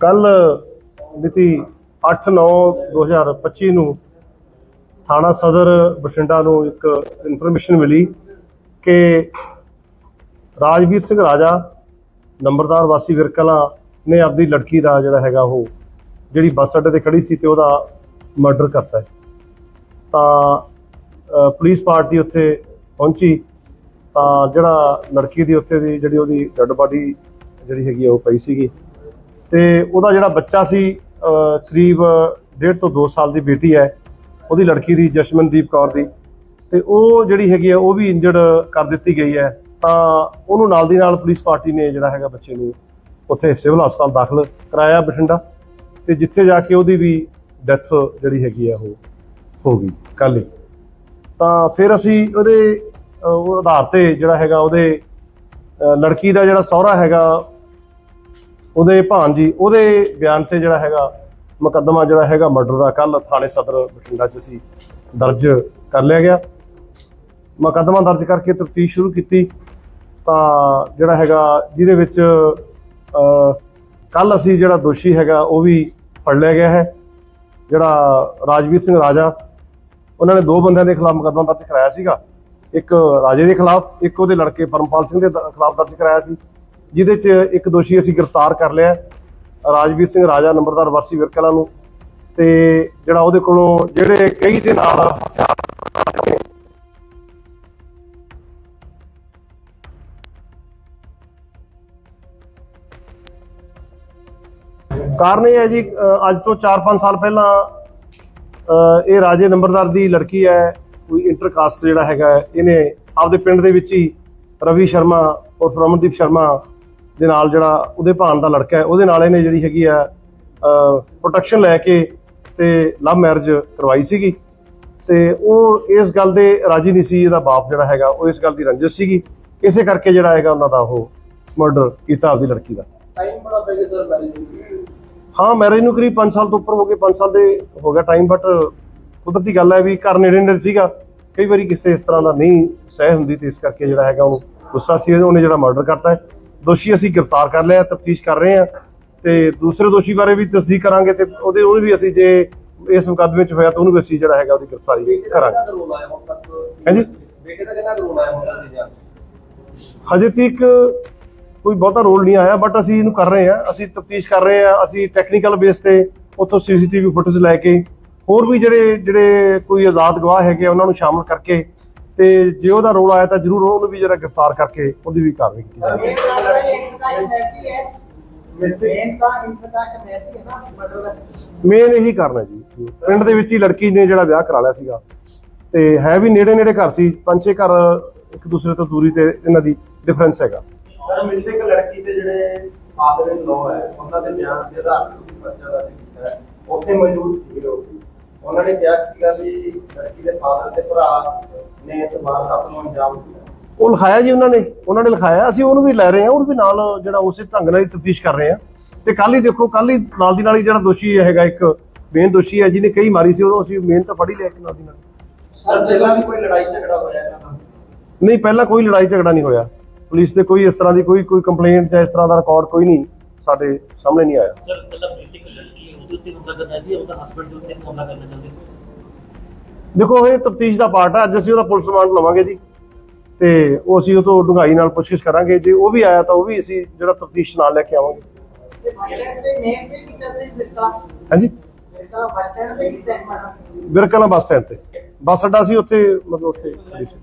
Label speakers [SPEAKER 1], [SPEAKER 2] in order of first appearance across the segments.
[SPEAKER 1] ਕੱਲ ਮਿਤੀ 8/9/2025 ਨੂੰ ਥਾਣਾ ਸਦਰ ਬਠਿੰਡਾ ਨੂੰ ਇੱਕ ਇਨਫੋਰਮੇਸ਼ਨ ਮਿਲੀ ਕਿ ਰਾਜਵੀਰ ਸਿੰਘ ਰਾਜਾ, ਨੰਬਰਦਾਰ ਵਾਸੀ ਵਿਰਕਲਾ ਨੇ ਆਪਦੀ ਲੜਕੀ ਦਾ ਜਿਹੜਾ ਹੈਗਾ ਉਹ, ਜਿਹੜੀ ਬੱਸ ਅੱਡੇ ਤੇ ਖੜੀ ਸੀ ਤੇ ਉਹਦਾ ਮਰਡਰ ਕਰਤਾ ਤਾਂ ਪੁਲਿਸ ਪਾਰਟੀ ਉੱਥੇ ਪਹੁੰਚੀ ਤਾਂ ਜਿਹੜਾ ਲੜਕੀ ਦੀ ਉੱਥੇ ਦੀ ਜਿਹੜੀ ਉਹਦੀ ਡੈੱਡ ਬਾਡੀ ਜਿਹੜੀ ਹੈਗੀ ਆ, ਉਹ ਪਈ ਸੀਗੀ। ਤੇ ਉਹਦਾ ਜਿਹੜਾ ਬੱਚਾ ਸੀ ਕਰੀਬ 1.5 ਤੋਂ 2 ਸਾਲ ਦੀ ਬੇਟੀ ਹੈ। ਉਹਦੀ ਲੜਕੀ ਦੀ ਜਸ਼ਮਨਦੀਪ ਕੌਰ ਦੀ। ਤੇ ਉਹ ਜਿਹੜੀ ਹੈਗੀ ਆ, ਉਹ ਵੀ ਇੰਜਰਡ ਕਰ ਦਿੱਤੀ ਗਈ ਹੈ। ਤਾਂ ਉਹਨੂੰ ਨਾਲ ਦੀ ਨਾਲ ਪੁਲਿਸ ਪਾਰਟੀ ਨੇ ਜਿਹੜਾ ਹੈਗਾ ਬੱਚੇ ਨੂੰ ਉੱਥੇ ਸਿਵਲ ਹਸਪਤਾਲ ਦਾਖਲ ਕਰਾਇਆ ਬਠਿੰਡਾ। ਤੇ ਜਿੱਥੇ ਜਾ ਕੇ ਉਹਦੀ ਵੀ ਡੈਥ ਜਿਹੜੀ ਹੈਗੀ ਆ, ਉਹ ਹੋ ਗਈ ਕੱਲ੍ਹ ਹੀ। ਤਾਂ ਫਿਰ ਅਸੀਂ ਉਹਦੇ ਉਹ ਆਧਾਰ ਤੇ ਜਿਹੜਾ ਹੈਗਾ ਉਹਦੇ ਲੜਕੀ ਦਾ ਜਿਹੜਾ ਸਹੁਰਾ ਹੈਗਾ, ਉਹਦੇ ਭਾਣਜੀ, ਉਹਦੇ ਬਿਆਨ ਤੇ ਜਿਹੜਾ ਹੈਗਾ, ਮੁਕੱਦਮਾ ਜਿਹੜਾ ਹੈਗਾ ਮਰਡਰ ਦਾ ਕੱਲ ਥਾਣੇ ਸਦਰ ਬਠਿੰਡਾ 'ਚ ਅਸੀਂ ਦਰਜ ਕਰ ਲਿਆ ਗਿਆ। ਮੁਕੱਦਮਾ ਦਰਜ ਕਰਕੇ ਤਫਤੀਸ਼ ਸ਼ੁਰੂ ਕੀਤੀ। ਤਾਂ ਜਿਹੜਾ ਹੈਗਾ, ਜਿਹਦੇ ਵਿੱਚ ਕੱਲ ਅਸੀਂ ਜਿਹੜਾ ਦੋਸ਼ੀ ਹੈਗਾ, ਉਹ ਵੀ ਫੜ ਲਿਆ ਗਿਆ ਹੈ। ਜਿਹੜਾ ਰਾਜਵੀਰ ਸਿੰਘ ਰਾਜਾ, ਉਹਨਾਂ ਨੇ ਦੋ ਬੰਦਿਆਂ ਦੇ ਖਿਲਾਫ ਮੁਕੱਦਮਾ ਦਰਜ ਕਰਾਇਆ ਸੀਗਾ। ਇੱਕ ਰਾਜੇ ਦੇ ਖਿਲਾਫ ਇੱਕ ਉਹਦੇ ਲੜਕੇ ਪਰਮਪਾਲ ਸਿੰਘ ਦੇ ਦ- ਖਿਲਾਫ ਦਰਜ ਕਰਾਇਆ ਸੀ ਜਿਹਦੇ 'ਚ ਇੱਕ ਦੋਸ਼ੀ ਅਸੀਂ ਗ੍ਰਿਫਤਾਰ ਕਰ ਲਿਆ ਹੈ, ਰਾਜਵੀਰ ਸਿੰਘ ਰਾਜਾ ਨੰਬਰਦਾਰ ਵਰਸੀ ਵਿਰਕਲਾ ਨੂੰ। ਤੇ ਜਿਹੜਾ ਉਹਦੇ ਕੋਲੋਂ ਜਿਹੜੇ ਕਈ ਦੇ ਨਾਲ ਹਥਿਆਰ ਕਾਰਨ ਇਹ ਹੈ ਜੀ ਅ, ਅੱਜ ਤੋਂ 4-5 ਸਾਲ ਪਹਿਲਾਂ ਅ, ਇਹ ਰਾਜੇ ਨੰਬਰਦਾਰ ਦੀ ਲੜਕੀ ਹੈ ਕੋਈ ਇੰਟਰਕਾਸਟ ਜਿਹੜਾ ਹੈਗਾ ਇਹਨੇ ਆਪਦੇ ਪਿੰਡ ਦੇ ਵਿੱਚ ਹੀ ਰਵੀ ਸ਼ਰਮਾ ਔਰ ਰਮਨਦੀਪ ਸ਼ਰਮਾ ਦੇ ਨਾਲ ਜਿਹੜਾ ਉਹਦੇ ਭਾਣ ਦਾ ਲੜਕਾ ਹੈ ਉਹਦੇ ਨਾਲ ਇਹਨੇ ਜਿਹੜੀ ਹੈਗੀ ਆ ਪ੍ਰੋਟੈਕਸ਼ਨ ਲੈ ਕੇ ਤੇ ਲਵ ਮੈਰਿਜ ਕਰਵਾਈ ਸੀਗੀ। ਤੇ ਉਹ ਇਸ ਗੱਲ ਦੇ ਰਾਜੀ ਨਹੀਂ ਸੀ ਇਹਦਾ ਬਾਪ ਜਿਹੜਾ ਹੈਗਾ ਉਹ ਇਸ ਗੱਲ ਦੀ ਰੰਜਿਸ਼ ਸੀਗੀ। ਇਸੇ ਕਰਕੇ ਜਿਹੜਾ ਹੈਗਾ ਉਹਨਾਂ ਦਾ ਉਹ ਮਰਡਰ ਕੀਤਾ ਆਪਦੀ ਲੜਕੀ ਦਾ।
[SPEAKER 2] ਟਾਈਮ ਬੜਾ ਪੈ ਗਿਆ ਸਰ ਮੈਰਿਜ ਨੂੰ।
[SPEAKER 1] ਹਾਂ ਮੈਰਿਜ ਨੂੰ ਕਰੀਬ 5 ਸਾਲ ਤੋਂ ਉੱਪਰ ਹੋ ਗਏ 5 ਸਾਲ ਦੇ ਹੋ ਗਿਆ ਟਾਈਮ ਬਟ ਕੁਦਰਤੀ ਗੱਲ ਹੈ ਵੀ ਘਰ ਨੇੜੇ ਨੇੜੇ ਸੀਗਾ। ਕਈ ਵਾਰੀ ਕਿਸੇ ਇਸ ਤਰ੍ਹਾਂ ਦਾ ਨਹੀਂ ਸਹਿ ਹੁੰਦੀ ਤੇ ਇਸ ਕਰਕੇ ਜਿਹੜਾ ਹੈਗਾ ਉਹਨੂੰ ਗੁੱਸਾ ਸੀ ਉਹਨੇ ਜਿਹੜਾ ਮਰਡਰ ਕਰਤਾ ਹੈ। ਦੋਸ਼ੀ ਅਸੀਂ ਗ੍ਰਿਫਤਾਰ ਕਰ ਲਿਆ ਤਫਤੀਸ਼ ਕਰ ਰਹੇ ਹਾਂ ਤੇ ਦੂਸਰੇ ਦੋਸ਼ੀ ਬਾਰੇ ਵੀ ਤਸਦੀਕ ਕਰਾਂਗੇ ਤੇ ਉਹਦੇ ਉਹਦੇ ਵੀ ਅਸੀਂ ਜੇ ਇਸ ਮੁਕੱਦਮੇ 'ਚ ਹੋਇਆ ਤਾਂ ਉਹਨੂੰ ਵੀ ਅਸੀਂ ਜਿਹੜਾ ਹੈਗਾ ਉਹਦੀ ਗ੍ਰਿਫਤਾਰੀ ਕਰਾਂਗੇ। ਹਾਂਜੀ?
[SPEAKER 2] ਬੇਟੇ ਦਾ ਕਿੰਨਾ ਕੁ ਰੋਲ ਆਇਆ ਹੁਣ ਤੱਕ ਦੀ ਜਾਂਚ
[SPEAKER 1] ਹਜੇ ਤੱਕ ਕੋਈ ਬਹੁਤਾ ਰੋਲ ਨਹੀਂ ਆਇਆ ਬਟ ਅਸੀਂ ਇਹਨੂੰ ਕਰ ਰਹੇ ਹਾਂ ਅਸੀਂ ਤਫਤੀਸ਼ ਕਰ ਰਹੇ ਹਾਂ ਅਸੀਂ ਟੈਕਨੀਕਲ ਬੇਸ ਤੇ ਉੱਥੋਂ ਸੀਸੀਟੀਵੀ ਫੁਟੇਜ ਲੈ ਕੇ ਹੋਰ ਵੀ ਜਿਹੜੇ ਜਿਹੜੇ ਕੋਈ ਆਜ਼ਾਦ ਗਵਾਹ ਹੈਗੇ ਉਹਨਾਂ ਨੂੰ ਸ਼ਾਮਲ ਕਰਕੇ ਤੇ ਜੇ ਉਹਦਾ ਰੋਲ ਆਇਆ ਤਾਂ ਜ਼ਰੂਰ ਉਹਨੂੰ ਵੀ ਜਿਹੜਾ ਗ੍ਰਿਫਤਾਰ ਕਰਕੇ ਉਹਦੀ ਵੀ ਕਾਰਵਾਈ ਕੀਤੀ ਜਾਵੇ। ਮੇਨ ਇਹੀ ਕਰਨਾ ਜੀ। ਪਿੰਡ ਦੇ ਵਿੱਚ ਹੀ ਲੜਕੀ ਨੇ ਜਿਹੜਾ ਵਿਆਹ ਕਰਾ ਲਿਆ ਸੀਗਾ ਤੇ ਹੈ ਵੀ ਨੇੜੇ ਨੇੜੇ ਘਰ ਸੀ ਪੰਜ ਛੇ ਘਰ ਇੱਕ ਦੂਸਰੇ ਤੋਂ ਦੂਰੀ ਤੇ ਇਹਨਾਂ ਦੀ ਡਿਫਰੈਂਸ ਹੈਗਾ।
[SPEAKER 3] ਸਰ ਮਿਲਦੇ ਕਿ ਲੜਕੀ ਦੇ ਜਿਹੜੇ ਫਾਦਰ ਇਨ ਲੋ ਹੈ ਉਹਨਾਂ ਦੇ ਬਿਆਨ ਦੇ ਆਧਾਰ ਤੇ ਬੱਚਾ ਦਾ ਕੀਤਾ ਹੈ ਉੱਥੇ ਮੌਜੂਦ ਉਹ ਉਹਨਾਂ ਨੇ ਕਿਹਾ ਸੀਗਾ ਵੀ ਲੜਕੀ ਦੇ ਫਾਦਰ ਤੇ ਭਰਾ ਨੇ ਇਸ ਵਾਰਦਾਤ ਨੂੰ ਅੰਜਾਮ ਦਿੱਤਾ।
[SPEAKER 1] ਉਹ ਲਿਖਾਇਆ ਜੀ ਉਹਨਾਂ ਨੇ ਉਹਨਾਂ ਨੇ ਲਿਖਾਇਆ ਅਸੀਂ ਉਹਨੂੰ ਵੀ ਲੈ ਰਹੇ ਹਾਂ ਉਹਨੂੰ ਵੀ ਨਾਲ ਜਿਹੜਾ ਉਸੇ ਢੰਗ ਨਾਲ ਹੀ ਤਫਤੀਸ਼ ਕਰ ਰਹੇ ਹਾਂ। ਤੇ ਕੱਲ ਹੀ ਦੇਖੋ ਕੱਲ ਹੀ ਨਾਲ ਦੀ ਨਾਲ ਹੀ ਜਿਹੜਾ ਦੋਸ਼ੀ ਹੈਗਾ ਇੱਕ ਮੇਨ ਦੋਸ਼ੀ ਹੈ ਜਿਹਨੇ ਕਈ ਮਾਰੀ ਸੀ ਉਹ ਅਸੀਂ ਮੇਨ ਤਾਂ ਫੜ ਹੀ ਲਿਆ ਕਿ ਨਾਲ ਦੀ ਨਾਲ।
[SPEAKER 3] ਸਰ ਪਹਿਲਾਂ ਵੀ ਕੋਈ ਲੜਾਈ ਝਗੜਾ ਹੋਇਆ ਇਹਨਾਂ ਦਾ
[SPEAKER 1] ਨਹੀਂ ਪਹਿਲਾਂ ਕੋਈ ਲੜਾਈ ਝਗੜਾ ਨਹੀਂ ਹੋਇਆ। ਪੁਲਿਸ ਤੇ ਕੋਈ ਇਸ ਤਰ੍ਹਾਂ ਦੀ ਕੋਈ ਕੋਈ ਕੰਪਲੇਂਟ ਜਾਂ ਇਸ ਤਰ੍ਹਾਂ ਦਾ ਰਿਕਾਰਡ ਕੋਈ ਨਹੀਂ ਸਾਡੇ ਸਾਹਮਣੇ ਨਹੀਂ ਆਇਆ।
[SPEAKER 4] ਸਰ ਮਤਲਬ ਬੇਟੀ ਕੋ ਲੜਕੀ ਹੈ, ਉਹਦੇ ਉੱਤੇ ਹਮਲਾ ਕਰਨਾ ਸੀ ਉਹਦਾ ਹਸਬੰਡ ਦੇ ਉੱਤੇ ਹਮਲਾ ਕਰਨਾ ਚਾਹੁੰਦੇ। ਸੀ
[SPEAKER 1] ਦੇਖੋ ਇਹ ਤਫਤੀਸ਼ ਦਾ ਪਾਰਟ ਹੈ ਅੱਜ ਅਸੀਂ ਉਹਦਾ ਪੁਲਿਸ ਰਿਮਾਂਡ ਲਵਾਂਗੇ ਜੀ। ਤੇ ਉਹ ਅਸੀਂ ਉਹ ਤੋਂ ਡੂੰਘਾਈ ਨਾਲ ਪੁੱਛਗਿੱਛ ਕਰਾਂਗੇ। ਜੇ ਉਹ ਵੀ ਆਇਆ ਤਾਂ ਉਹ ਵੀ ਅਸੀਂ ਜਿਹੜਾ ਤਫਤੀਸ਼ ਨਾਲ ਲੈ ਕੇ ਆਵਾਂਗੇ। ਹਾਂਜੀ? ਵਿਰਕਲਾ ਬੱਸ ਸਟੈਂਡ ਤੇ ਬੱਸ ਅੱਡਾ ਸੀ ਉੱਥੇ ਮਤਲਬ ਉੱਥੇ ਖੜੀ ਸੀ।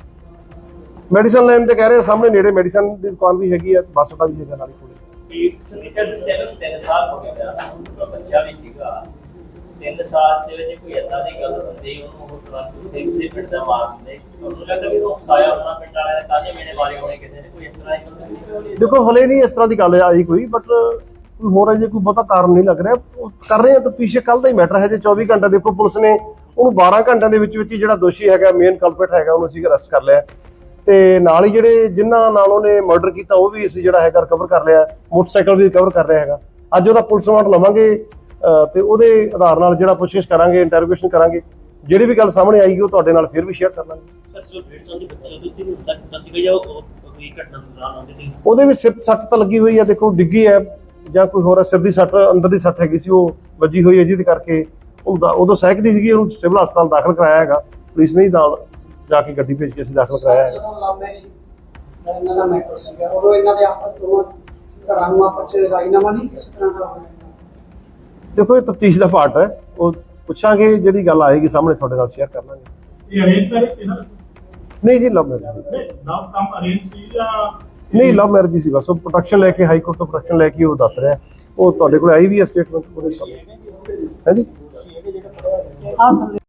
[SPEAKER 1] ਮੈਡੀਸਨ ਲੈਣ ਤੇ ਕਹਿ ਰਹੇ ਆ, ਸਾਹਮਣੇ ਨੇੜੇ ਮੈਡੀਸਨ ਦੀ ਦੁਕਾਨ ਵੀ ਹੈਗੀ ਆ ਬੱਸ ਅੱਡਾ ਵੀ ਹੈਗਾ ਨਾਲੇ ਕੋਲੇ।
[SPEAKER 4] ਤਿੰਨ ਤਿੰਨ ਸਾਲ ਦੇ ਵਿੱਚ ਕੋਈ ਏਦਾਂ ਦੀ ਗੱਲ ਹੁੰਦੀ, ਉਹਨੂੰ ਉਹ ਤੁਰੰਤ ਉਸੇ ਉਸੇ ਪਿੰਡ ਦਾ ਮਾਰ ਦਿੰਦੇ। ਉਹਨੂੰ ਲੱਗਦਾ ਵੀ ਉਹ ਸਾਇਆ ਉਹਨਾਂ ਪਿੰਡ ਵਾਲਿਆਂ ਨੇ ਕਾਹਦੇ ਮੇਰੇ ਵਾਲੇ ਹੋਣੇ, ਕਿਸੇ ਨੇ ਕੋਈ ਇਸ ਤਰ੍ਹਾਂ ਦੀ ਗੱਲ ਨਹੀਂ ਹੋਈ।
[SPEAKER 1] ਦੇਖੋ, ਹਲੇ ਨਹੀਂ ਇਸ ਤਰ੍ਹਾਂ ਦੀ ਗੱਲ ਆਈ ਕੋਈ ਬਟ ਕੋਈ ਹੋਰ ਹੈ ਜੇ ਕੋਈ ਬਹੁਤਾ ਕਾਰਨ ਨਹੀਂ ਲੱਗ ਰਿਹਾ। ਕਰ ਰਹੇ ਆ ਤਾਂ ਪਿੱਛੇ ਕੱਲ ਦਾ ਹੀ ਮੈਟਰ ਹੈ ਜੇ 24 ਘੰਟਾ ਦੇਖੋ ਪੁਲਿਸ ਨੇ ਉਹਨੂੰ 12 ਘੰਟਿਆਂ ਦੇ ਵਿੱਚ ਵਿੱਚ ਜਿਹੜਾ ਦੋਸ਼ੀ ਹੈਗਾ ਮੇਨ ਕਲਪਰੇਟ ਹੈਗਾ, ਉਹਨੂੰ ਅਸੀਂ ਅਰੈਸਟ ਕਰ ਲਿਆ। ਤੇ ਨਾਲ ਹੀ ਜਿਹੜੇ ਜਿਨ੍ਹਾਂ ਨਾਲ ਉਹਨੇ ਮਰਡਰ ਕੀਤਾ ਉਹ ਵੀ ਅਸੀਂ ਜਿਹੜਾ ਹੈਗਾ ਰਿਕਵਰ ਕਰ ਲਿਆ। ਮੋਟਰਸਾਈਕਲ ਵੀ ਰਿਕਵਰ ਕਰ ਰਿਹਾ ਹੈਗਾ। ਅੱਜ ਉਹਦਾ ਪੁਲਿਸ ਰਿਮਾਂਡ ਲਵਾਂਗੇ ਤੇ ਉਹਦੇ ਆਧਾਰ ਨਾਲ ਜਿਹੜਾ ਪੁੱਛਗਿੱਛ ਕਰਾਂਗੇ ਇੰਟਰੋਗੇਸ਼ਨ ਕਰਾਂਗੇ। ਜਿਹੜੀ ਵੀ ਗੱਲ ਸਾਹਮਣੇ ਆਏਗੀ ਉਹ ਤੁਹਾਡੇ ਨਾਲ ਫਿਰ ਵੀ ਸ਼ੇਅਰ ਕਰ ਲਾਂਗੇ।
[SPEAKER 4] ਉਹਦੇ ਵੀ
[SPEAKER 1] ਸਿਰ ਸੱਟ ਤਾਂ ਲੱਗੀ ਹੋਈ ਹੈ ਦੇਖੋ ਡਿੱਗੀ ਹੈ ਜਾਂ ਕੋਈ ਹੋਰ ਸਿਰ ਦੀ ਸੱਟ ਅੰਦਰ ਦੀ ਸੱਟ ਹੈਗੀ ਸੀ ਉਹ ਵੱਜੀ ਹੋਈ ਹੈ ਜਿਹਦੇ ਕਰਕੇ। ਉਹਦਾ ਉਦੋਂ ਸਹਿਕਦੀ ਸੀਗੀ ਉਹਨੂੰ ਸਿਵਲ ਹਸਪਤਾਲ ਦਾਖਲ ਕਰਾਇਆ ਹੈਗਾ ਪੁਲਿਸ ਨੇ ਹੀ ਨਾਲ। ਜਾ ਕੇ ਗੱਡੀ ਭੇਜ ਕੇ ਅਸੀਂ ਦਾਖਲ ਕਰਾਇਆ ਹੈ।
[SPEAKER 5] ਜਦੋਂ ਮੈਰਿਜ ਇਹਨਾਂ ਦਾ ਮੈਟਰ ਸੀਗਾ ਉਦੋਂ ਇਹਨਾਂ ਦੇ ਆਪਸ ਦੋਵਾਂ ਘਰਾਂ ਨੂੰ ਆਪਸ ਚ ਰਾਜੀਨਾਮਾ ਨਹੀਂ ਕਿਸੇ ਤਰ੍ਹਾਂ ਦਾ ਹੋਇਆ।
[SPEAKER 1] ਦੇਖੋ ਇਹ ਤਫਤੀਸ਼ ਦਾ ਪਾਰਟ ਹੈ। ਉਹ ਪੁੱਛਾਂਗੇ ਜਿਹੜੀ ਗੱਲ ਆਏਗੀ ਸਾਹਮਣੇ ਤੁਹਾਡੇ ਨਾਲ ਸ਼ੇਅਰ ਕਰ ਲਾਂਗੇ
[SPEAKER 6] ਇਹ ਅਰੇਂਜ ਮੈਰਿਜ ਸੀ ਨਾ
[SPEAKER 1] ਨਹੀਂ ਜੀ ਲਵ ਮੈਰਿਜ
[SPEAKER 6] ਨਹੀਂ ਲਵ ਕਮ ਅਰੇਂਜ ਸੀ ਜਾਂ
[SPEAKER 1] ਨਹੀਂ ਲਵ ਮੈਰਿਜ ਸੀ ਬਸ। ਉਹ ਪ੍ਰੋਟੈਕਸ਼ਨ ਲੈ ਕੇ ਹਾਈ ਕੋਰਟ ਤੋਂ ਪ੍ਰੋਟੈਕਸ਼ਨ ਲੈ ਕੇ ਉਹ ਦੱਸ ਰਿਹਾ ਉਹ ਤੁਹਾਡੇ ਕੋਲ ਆਈ ਵੀ ਹੈ ਸਟੇਟਮੈਂਟ ਉਹਦੇ ਸਾਹਮਣੇ। ਹੈ ਜੀ?